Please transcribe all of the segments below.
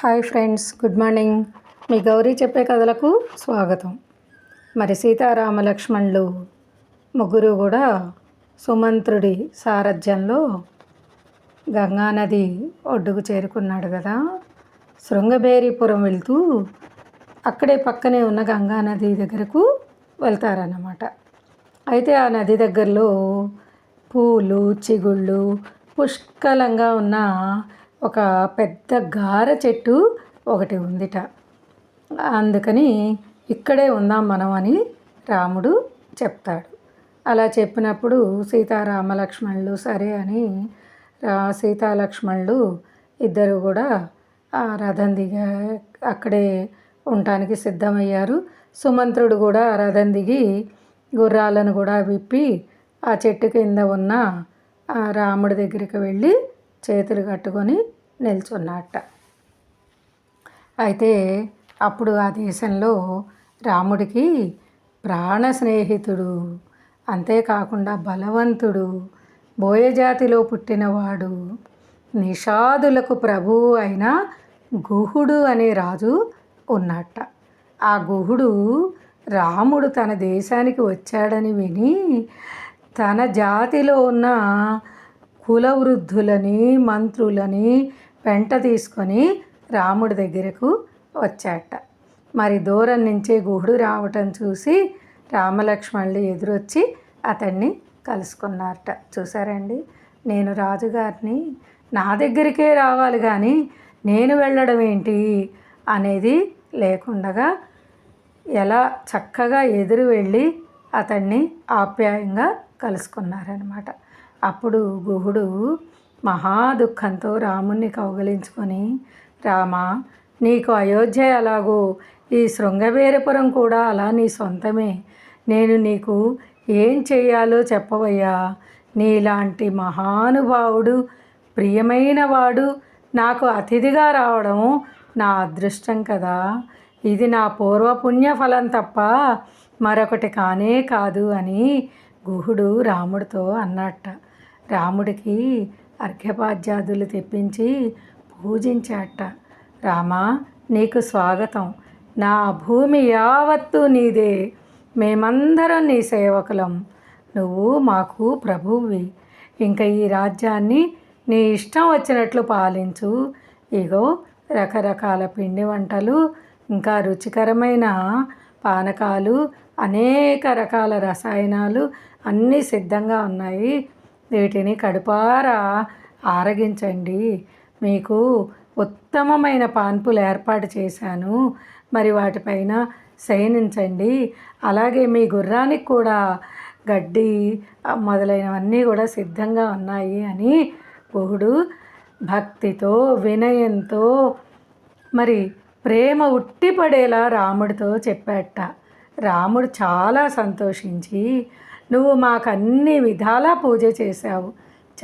Hi friends good morning. మీ గౌరీ చెప్పే కథలకు స్వాగతం. మరి సీతారామ లక్ష్మణులు ముగ్గురు కూడా సుమంత్రుడి సారథ్యంలో గంగానది ఒడ్డుకు చేరుకున్నాడు కదా. శృంగభేరిపురం వెళ్తూ అక్కడే పక్కనే ఉన్న గంగానది దగ్గరకు వెళ్తారన్నమాట. అయితే ఆ నది దగ్గరలో పూలు చిగుళ్ళు పుష్కలంగా ఉన్న ఒక పెద్ద గార చెట్టు ఒకటి ఉందిట. అందుకని ఇక్కడే ఉందాం మనం అని రాముడు చెప్తాడు. అలా చెప్పినప్పుడు సీతారామ లక్ష్మణులు సరే అని సీతాలక్ష్మణులు సీతా లక్ష్మణులు ఇద్దరు కూడా ఆ రథం దిగా అక్కడే ఉండటానికి సిద్ధమయ్యారు. సుమంత్రుడు కూడా రథం దిగి గుర్రాలను కూడా విప్పి ఆ చెట్టు కింద ఉన్న ఆ రాముడి దగ్గరికి వెళ్ళి చేతులు కట్టుకొని నిల్చున్నట్ట అయితే అప్పుడు ఆ దేశంలో రాముడికి ప్రాణ స్నేహితుడు అంతేకాకుండా బలవంతుడు బోయజాతిలో పుట్టినవాడు నిషాదులకు ప్రభువు అయిన గుహుడు అనే రాజు ఉన్నట్ట ఆ గుహుడు రాముడు తన దేశానికి వచ్చాడని విని తన జాతిలో ఉన్న కులవృద్ధులని మంత్రులని వెంట తీసుకొని రాముడి దగ్గరకు వచ్చాట మరి దూరం నుంచే గుహుడు రావటం చూసి రామలక్ష్మణులు ఎదురొచ్చి అతన్ని కలుసుకున్నారట. చూసారండి నేను రాజుగారిని నా దగ్గరికే రావాలి కానీ నేను వెళ్ళడం ఏంటి అనేది లేకుండగా ఎలా చక్కగా ఎదురు వెళ్ళి అతన్ని ఆప్యాయంగా కలుసుకున్నారనమాట అప్పుడు గుహుడు మహా దుఃఖంతో రాముణ్ణి కౌగలించుకొని రామా నీకు అయోధ్య ఎలాగో? ఈ శృంగవేరపురం కూడా అలా నీ సొంతమే. నేను నీకు ఏం చేయాలో చెప్పవయ్యా. నీలాంటి మహానుభావుడు ప్రియమైన వాడు నాకు అతిథిగా రావడం నా అదృష్టం కదా. ఇది నా పూర్వపుణ్య ఫలం తప్ప మరొకటి కానే కాదు అని గుహుడు రాముడితో అన్నట్ట. రాముడికి అర్ఘ్యపాద్యాదులు తెప్పించి పూజించాట. రామా నీకు స్వాగతం. నా భూమి యావత్తు నీదే. మేమందరం నీ సేవకులం. నువ్వు మాకు ప్రభువి ఇంకా ఈ రాజ్యాన్ని నీ ఇష్టం వచ్చినట్లు పాలించు. ఇగో రకరకాల పిండి వంటలు ఇంకా రుచికరమైన పానకాలు అనేక రకాల రసాయనాలు అన్నీ సిద్ధంగా ఉన్నాయి. వీటిని కడుపారా ఆరగించండి. మీకు ఉత్తమమైన పాన్పులు ఏర్పాటు చేశాను. మరి వాటిపైన శయనించండి. అలాగే మీ గుర్రానికి కూడా గడ్డి మొదలైనవన్నీ కూడా సిద్ధంగా ఉన్నాయి అని గుహుడు భక్తితో వినయంతో మరి ప్రేమ ఉట్టిపడేలా రాముడితో చెప్పాట. రాముడు చాలా సంతోషించి నువ్వు మాకు అన్ని విధాలా పూజ చేశావు.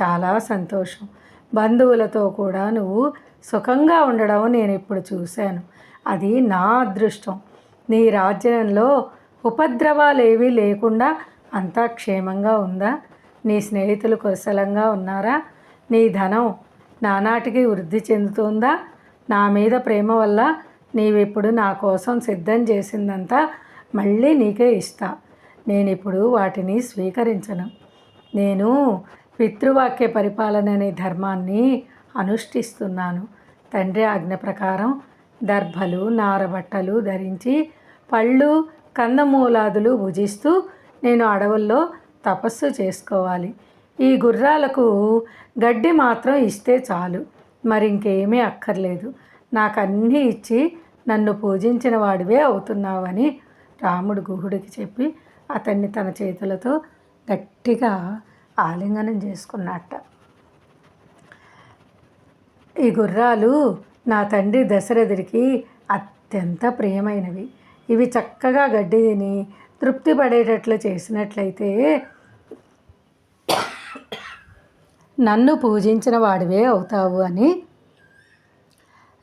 చాలా సంతోషం. బంధువులతో కూడా నువ్వు సుఖంగా ఉండడం నేను ఇప్పుడు చూశాను. అది నా అదృష్టం. నీ రాజ్యంలో ఉపద్రవాలు ఏవీ లేకుండా అంతా క్షేమంగా ఉందా? నీ స్నేహితులు కుశలంగా ఉన్నారా? నీ ధనం నానాటికి వృద్ధి చెందుతుందా? నా మీద ప్రేమ వల్ల నీవిప్పుడు నా కోసం సిద్ధం చేసిందంతా మళ్ళీ నీకే ఇస్తా. నేను ఇప్పుడు వాటిని స్వీకరించను. నేను పితృవాక్య పరిపాలన అనే ధర్మాన్ని అనుష్ఠిస్తున్నాను. తండ్రి ఆజ్ఞ ప్రకారం దర్భలు నారబట్టలు ధరించి పళ్ళు కందమూలాదులు భుజిస్తూ నేను అడవుల్లో తపస్సు చేసుకోవాలి. ఈ గుర్రాలకు గడ్డి మాత్రం ఇస్తే చాలు. మరి ఇంకేమీ అక్కర్లేదు. నాకు అన్నీ ఇచ్చి నన్ను పూజించిన వాడివే అవుతున్నావని రాముడు గుహుడికి చెప్పి అతన్ని తన చేతులతో గట్టిగా ఆలింగనం చేసుకున్నట్ట. ఈ గుర్రాలు నా తండ్రి దశరథుడికి అత్యంత ప్రియమైనవి. ఇవి చక్కగా గడ్డి తిని తృప్తి పడేటట్లు చేసినట్లయితే నన్ను పూజించిన వాడివే అవుతావు అని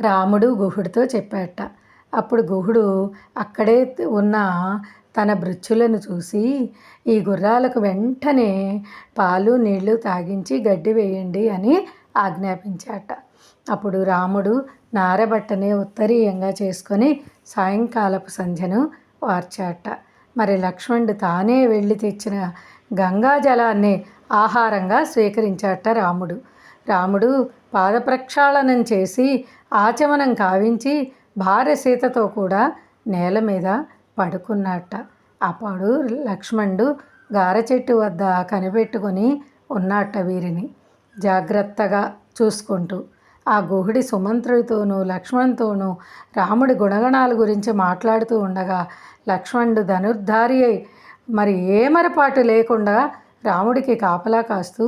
రాముడు గుహుడితో చెప్పాట. అప్పుడు గుహుడు అక్కడే ఉన్న తన భృత్యులను చూసి ఈ గుర్రాలకు వెంటనే పాలు నీళ్ళు తాగించి గడ్డి వేయండి అని ఆజ్ఞాపించాట. అప్పుడు రాముడు నారబట్టనే ఉత్తరీయంగా చేసుకొని సాయంకాలపు సంధ్యను వార్చాట. మరి లక్ష్మణుడు తానే వెళ్ళి తెచ్చిన గంగా జలాన్ని ఆహారంగా స్వీకరించాట రాముడు. రాముడు పాదప్రక్షాళనం చేసి ఆచమనం కావించి భార్య సీతతో కూడా నేల మీద పడుకున్నట్ట. అప్పుడు లక్ష్మణుడు గార చెట్టు వద్ద కనిపెట్టుకొని ఉన్నట్ట వీరిని జాగ్రత్తగా చూసుకుంటూ. ఆ గుహుడి సుమంత్రుడితోనూ లక్ష్మణ్తోనూ రాముడి గుణగణాల గురించి మాట్లాడుతూ ఉండగా లక్ష్మణుడు ధనుర్ధారి అయి మరి ఏమరపాటు లేకుండా రాముడికి కాపలా కాస్తూ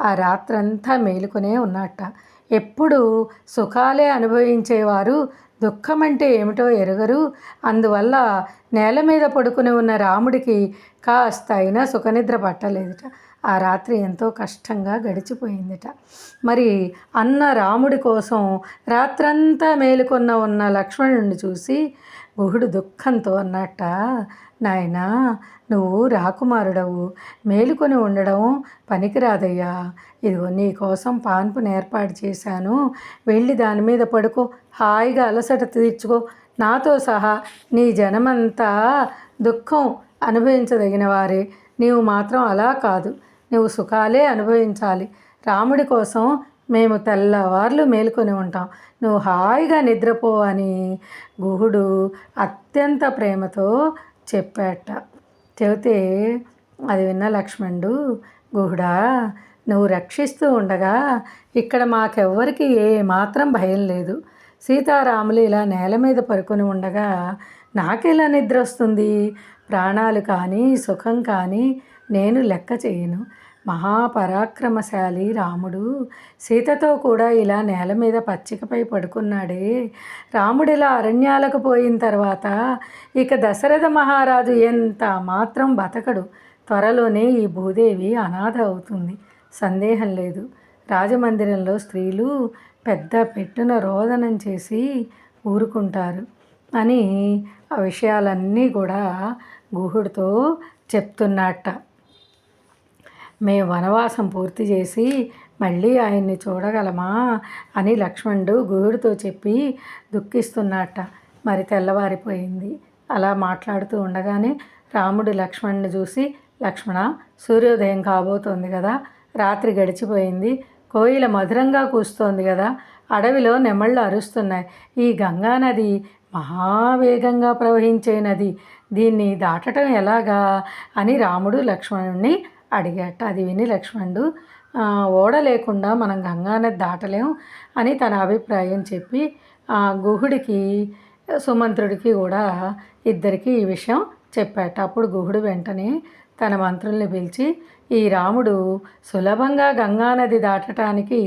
ఆ రాత్రంతా మేలుకునే ఉన్నట్ట. ఎప్పుడు సుఖాలే అనుభవించేవారు దుఃఖం అంటే ఏమిటో ఎరగరు. అందువల్ల నేల మీద పడుకుని ఉన్న రాముడికి కాస్త అయినా సుఖనిద్ర పట్టలేదుట. ఆ రాత్రి ఎంతో కష్టంగా గడిచిపోయిందిట. మరి అన్న రాముడి కోసం రాత్రంతా మేలుకొన్న ఉన్న లక్ష్మణుడిని చూసి గుహుడు దుఃఖంతో అన్నట్ట నాయనా నువ్వు రాకుమారుడవు. మేలుకొని ఉండడం పనికిరాదయ్యా. ఇదిగో నీ కోసం పాన్పును ఏర్పాటు చేశాను. వెళ్ళి దాని మీద పడుకో. హాయిగా అలసట తీర్చుకో. నాతో సహా నీ జనమంతా దుఃఖం అనుభవించదగిన వారే. నీవు మాత్రం అలా కాదు. నువ్వు సుఖాలే అనుభవించాలి. రాముడి కోసం మేము తెల్లవార్లు మేలుకొని ఉంటాం. నువ్వు హాయిగా నిద్రపో అని గుహుడు అత్యంత ప్రేమతో చెప్పాట. చెబితే అది విన్న లక్ష్మణుడు గుహుడా నువ్వు రక్షిస్తూ ఉండగా ఇక్కడ మాకెవ్వరికి ఏ మాత్రం భయం లేదు. సీతారాములు ఇలా నేల మీద పరుకొని ఉండగా నాకెలా నిద్ర వస్తుంది? ప్రాణాలు కానీ సుఖం కానీ నేను లెక్క చేయను. మహాపరాక్రమశాలి రాముడు. సీతతో కూడా ఇలా నేల మీద పచ్చికపై పడుకున్నాడే. రాముడిలా అరణ్యాలకు పోయిన తర్వాత ఇక దశరథ మహారాజు ఎంత మాత్రం బతకడు. త్వరలోనే ఈ భూదేవి అనాథ అవుతుంది. సందేహం లేదు. రాజమందిరంలో స్త్రీలు పెద్ద పెట్టున రోదనం చేసి ఊరుకుంటారు అని ఆ విషయాలన్నీ కూడా గుహుడితో చెప్తున్నట్ట. మేము వనవాసం పూర్తి చేసి మళ్ళీ ఆయన్ని చూడగలమా అని లక్ష్మణుడు గుహుడితో చెప్పి దుఃఖిస్తున్నట్ట మరి తెల్లవారిపోయింది. అలా మాట్లాడుతూ ఉండగానే రాముడు లక్ష్మణుని చూసి లక్ష్మణ సూర్యోదయం కాబోతోంది కదా రాత్రి గడిచిపోయింది కోయిల మధురంగా కూస్తోంది కదా అడవిలో నెమళ్ళు అరుస్తున్నాయి. ఈ గంగా నది మహావేగంగా ప్రవహించే నది దీన్ని దాటడం ఎలాగా అని రాముడు లక్ష్మణుణ్ణి అడిగాట. అది విని లక్ష్మణుడు ఓడ లేకుండా మనం గంగానది దాటలేం అని తన అభిప్రాయం చెప్పి గుహుడికి సుమంత్రుడికి కూడా ఇద్దరికి ఈ విషయం చెప్పాట. అప్పుడు గుహుడు వెంటనే తన మంత్రుల్ని పిలిచి ఈ రాముడు సులభంగా గంగానది దాటటానికి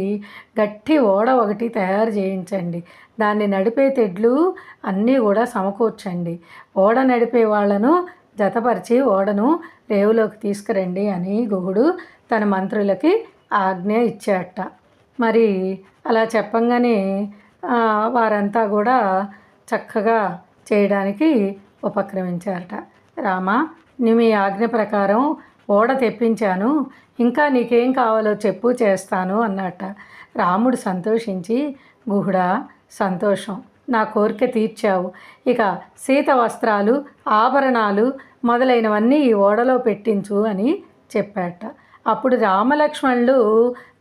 గట్టి ఓడ ఒకటి తయారు చేయించండి. దాన్ని నడిపే తెడ్లు అన్నీ కూడా సమకూర్చండి. ఓడ నడిపే వాళ్ళను జతపరిచి ఓడను రేవులోకి తీసుకురండి అని గుహుడు తన మంత్రులకి ఆజ్ఞ ఇచ్చాట. మరి అలా చెప్పంగానే వారంతా కూడా చక్కగా చేయడానికి ఉపక్రమించారట. రామ నీ మీ ఆజ్ఞ ప్రకారం ఓడ తెప్పించాను ఇంకా నీకేం కావాలో చెప్పు చేస్తాను అన్నట్ట రాముడు సంతోషించి గుహుడా సంతోషం. నా కోరిక తీర్చావు. ఇక సీత వస్త్రాలు ఆభరణాలు మొదలైనవన్నీ ఈ ఓడలో పెట్టించు అని చెప్పాట. అప్పుడు రామలక్ష్మణులు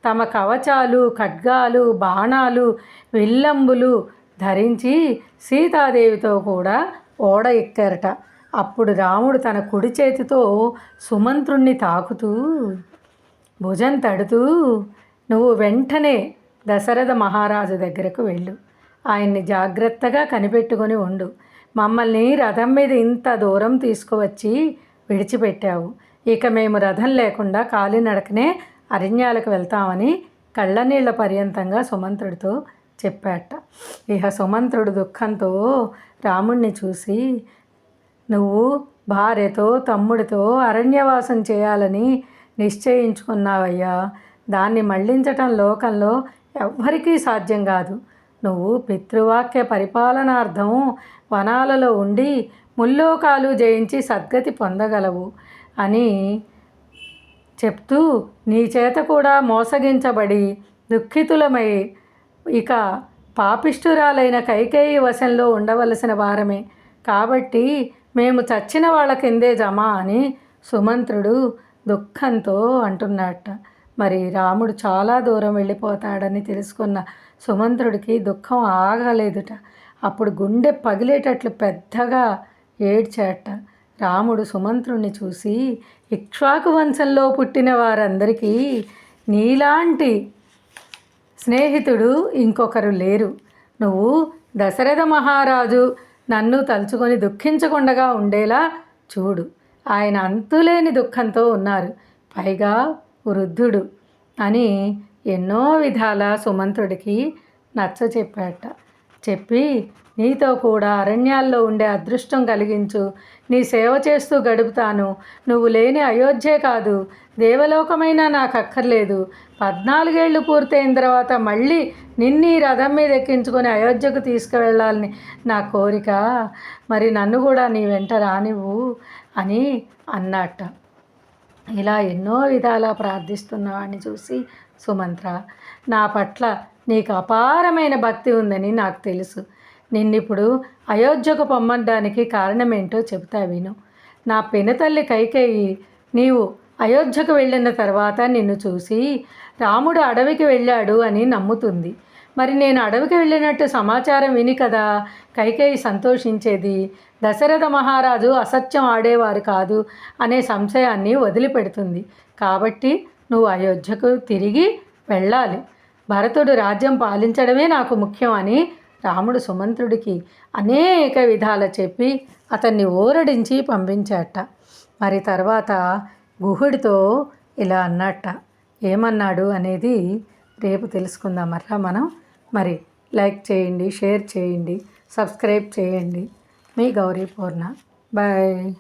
తమ కవచాలు ఖడ్గాలు బాణాలు విల్లంబులు ధరించి సీతాదేవితో కూడా ఓడ ఎక్కారట. అప్పుడు రాముడు తన కుడి చేతితో సుమంత్రుణ్ణి తాకుతూ భుజం తడుతూ నువ్వు వెంటనే దశరథ మహారాజు దగ్గరకు వెళ్ళు. ఆయన్ని జాగ్రత్తగా కనిపెట్టుకొని ఉండు. మమ్మల్ని రథం మీద ఇంత దూరం తీసుకువచ్చి విడిచిపెట్టావు. ఇక మేము రథం లేకుండా కాలినడకనే అరణ్యాలకు వెళ్తామని కళ్ళనీళ్ళ పర్యంతంగా సుమంత్రుడితో చెప్పాట. ఇహ సుమంత్రుడు దుఃఖంతో రాముణ్ణి చూసి నువ్వు భార్యతో తమ్ముడితో అరణ్యవాసం చేయాలని నిశ్చయించుకున్నావయ్యా. దాన్ని మళ్ళించటం లోకంలో ఎవ్వరికీ సాధ్యం కాదు. నువ్వు పితృవాక్య పరిపాలనార్థం వనాలలో ఉండి ముల్లోకాలు జయించి సద్గతి పొందగలవు అని చెప్తూ నీ చేత కూడా మోసగించబడి దుఃఖితులమై ఇక పాపిష్ఠురాలైన కైకేయి వశంలో ఉండవలసిన వారమే. కాబట్టి మేము చచ్చిన వాళ్ళ కిందే జమా అని సుమంత్రుడు దుఃఖంతో అంటున్నట్ట. మరి రాముడు చాలా దూరం వెళ్ళిపోతాడని తెలుసుకున్న సుమంత్రుడికి దుఃఖం ఆగలేదుట. అప్పుడు గుండె పగిలేటట్లు పెద్దగా ఏడ్చాట. రాముడు సుమంత్రుణ్ణి చూసి ఇక్ష్వాకు వంశంలో పుట్టిన వారందరికీ నీలాంటి స్నేహితుడు ఇంకొకరు లేరు. నువ్వు దశరథ మహారాజు నన్ను తలుచుకొని దుఃఖించకుండగా ఉండేలా చూడు. ఆయన అంతులేని దుఃఖంతో ఉన్నారు. పైగా వృద్ధుడు అని ఎన్నో విధాల సుమంత్రుడికి నచ్చ చెప్పాట. చెప్పి నీతో కూడా అరణ్యాల్లో ఉండే అదృష్టం కలిగించు. నీ సేవ చేస్తూ గడుపుతాను. నువ్వు లేని అయోధ్యే కాదు దేవలోకమైనా నాకు అక్కర్లేదు పద్నాలుగేళ్ళు పూర్తయిన తర్వాత మళ్ళీ నిన్నీ రథం మీద ఎక్కించుకొని అయోధ్యకు తీసుకువెళ్ళాలని నా కోరిక. మరి నన్ను కూడా నీ వెంట రానివ్వు అని అన్నట్ట ఇలా ఎన్నో విధాలా ప్రార్థిస్తున్న వాడిని చూసి సుమంత్ర నా పట్ల నీకు అపారమైన భక్తి ఉందని నాకు తెలుసు. నిన్నిప్పుడు అయోధ్యకు పొమ్మడానికి కారణమేంటో చెబుతా విను. నా పెనతల్లి కైకేయి నీవు అయోధ్యకు వెళ్ళిన తర్వాత నిన్ను చూసి రాముడు అడవికి వెళ్ళాడు అని నమ్ముతుంది. మరి నేను అడవికి వెళ్ళినట్టు సమాచారం విని కదా కైకేయి సంతోషించేది. దశరథ మహారాజు అసత్యం ఆడేవారు కాదు అనే సంశయాన్ని వదిలిపెడుతుంది. కాబట్టి నువ్వు అయోధ్యకు తిరిగి వెళ్ళాలి. భరతుడు రాజ్యం పాలించడమే నాకు ముఖ్యం అని రాముడు సుమంత్రుడికి అనేక విధాల చెప్పి అతన్ని ఊరడించి పంపించాట. మరి తర్వాత గుహుడితో ఇలా అన్నట్ట. ఏమన్నాడు అనేది రేపు తెలుసుకుందాం. మర్రా మనం మరి లైక్ చేయండి షేర్ చేయండి సబ్స్క్రైబ్ చేయండి. మీ గౌరీ పూర్ణ. బాయ్.